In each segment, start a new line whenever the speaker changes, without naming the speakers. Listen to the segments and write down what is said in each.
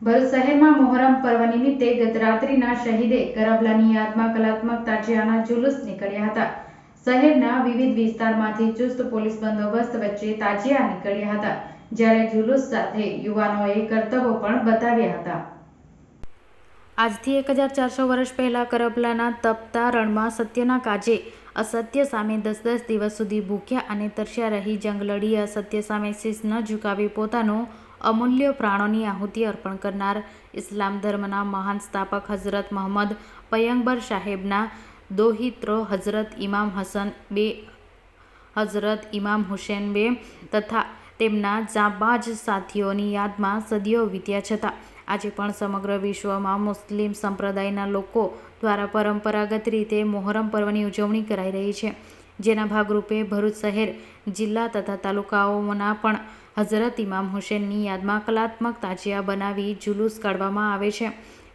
ભરૂચ શહેરમાં મોહરમ પર્વ નિમિત્તે ગત રાત્રિના શહીદે કરબલાની યાદમાં કલાત્મક તાજિયાના જુલુસ નીકળ્યા હતા. શહેરના વિવિધ વિસ્તારમાંથી ચુસ્ત પોલીસ બંદોબસ્ત વચ્ચે તાજિયા નીકળ્યા હતા, જ્યારે જુલુસ સાથે યુવાનોએ કરતબો પણ બતાવ્યા હતા. આજથી એક હજાર ચારસો વર્ષ પહેલાં કરબલાના તપતા રણમાં સત્યના કાજે અસત્ય સામે દસ દસ દિવસ સુધી ભૂખ્યા અને તરસ્યા રહી જંગ લડી અસત્ય સામે શીશ ન ઝુકાવી પોતાનું અમૂલ્ય પ્રાણોની આહુતિ અર્પણ કરનાર ઇસ્લામ ધર્મના મહાન સ્થાપક હઝરત મોહમ્મદ પયંગબર સાહેબના દોહિત્રો હઝરત ઇમામ હસન બે હઝરત ઇમામ હુસેન બે તથા તેમના જાબાજ સાથીઓની યાદમાં સદીઓ વીત્યા છતાં આજે પણ સમગ્ર વિશ્વમાં મુસ્લિમ સંપ્રદાયના લોકો દ્વારા પરંપરાગત રીતે મોહરમ પર્વની ઉજવણી કરાઈ રહી છે. જેના ભાગરૂપે ભરૂચ શહેર, જિલ્લા તથા તાલુકાઓના પણ હઝરત ઇમામ હુસેનની યાદમાં કલાત્મક તાજિયા બનાવી જુલુસ કાઢવામાં આવે છે.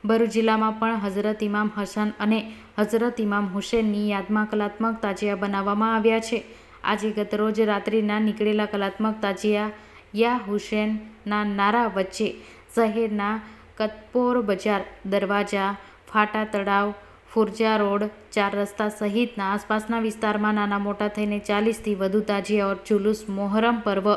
ભરૂચ જિલ્લામાં પણ હઝરત ઇમામ હસન અને હઝરત ઇમામ હુસેનની યાદમાં કલાત્મક તાજિયા બનાવવામાં આવ્યા છે. આજે ગતરોજ રાત્રિના નીકળેલા કલાત્મક તાજિયા યા હુસેનના નારા વચ્ચે શહેરના કતપોર બજાર, દરવાજા, ફાટા તળાવ, ફુરજા રોડ, ચાર રસ્તા સહિતના આસપાસના વિસ્તારમાં નાના મોટા થઈને ચાલીસથી વધુ તાજિયાઓ, જુલુસ, મોહરમ પર્વ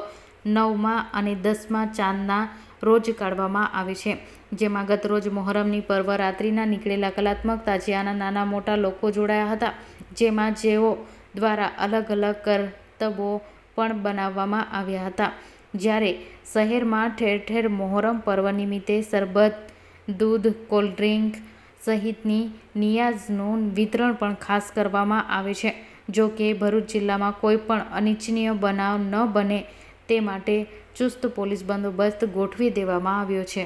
નવમા અને દસમા ચાંદના રોજ કાઢવામાં આવે છે. જેમાં ગતરોજ મોહરમની પર્વ રાત્રિના નીકળેલા કલાત્મક તાજિયાના નાના મોટા લોકો જોડાયા હતા, જેમાં જેઓ દ્વારા અલગ અલગ કરતબો પણ બનાવવામાં આવ્યા હતા. જ્યારે શહેરમાં ઠેર ઠેર મોહરમ પર્વ નિમિત્તે શરબત, દૂધ કોલ્ડ્રિંક સહિતની નિયાઝનું વિતરણ પણ ખાસ કરવામાં આવે છે. જો કે ભરૂચ જિલ્લામાં કોઈ પણ અનિચ્છનીય બનાવ ન બને તે માટે ચુસ્ત પોલીસ બંદોબસ્ત ગોઠવી દેવામાં આવ્યો છે.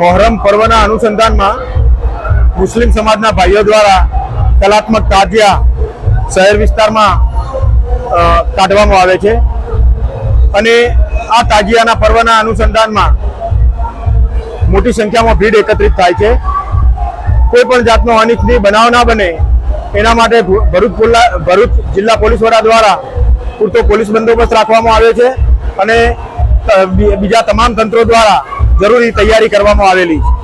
મોહરમ પર્વના અનુસંધાનમાં મુસ્લિમ સમાજના ભાઈઓ દ્વારા કલાત્મક તાજિયા શહેર વિસ્તારમાં કાઢવામાં આવે છે. અને આ તાજિયાના પર્વના અનુસંધાનમાં મોટી સંખ્યામાં ભીડ એકત્રિત થાય છે. કોઈ પણ જાતનો અનિચ્છનીય બનાવ ના બને, એના માટે ભરૂચ ભરૂચ જિલ્લા પોલીસ વડા દ્વારા પૂરતો પોલીસ બંદોબસ્ત રાખવામાં આવે છે અને બીજા તમામ તંત્રો દ્વારા જરૂરી તૈયારી કરવામાં આવેલી છે.